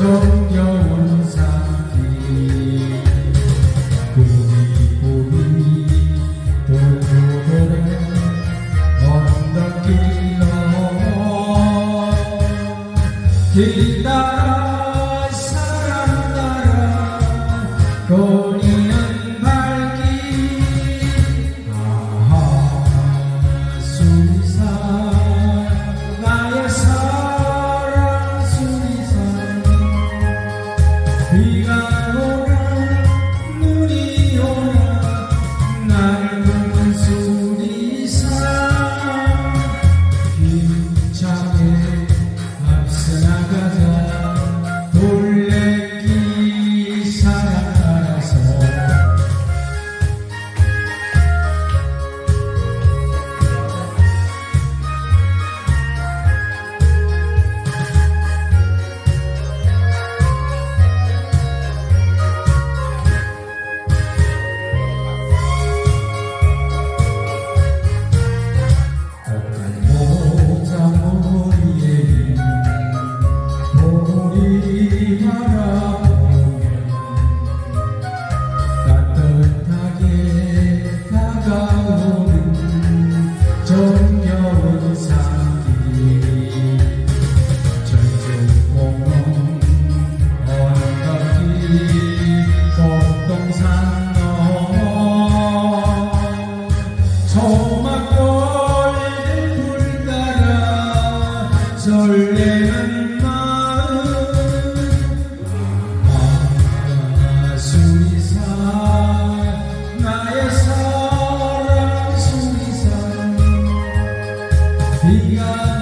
정겨운 산길 꾸미꾸미 돌고래 언덕길 넘어 길 따라 사랑 따라 Yeah.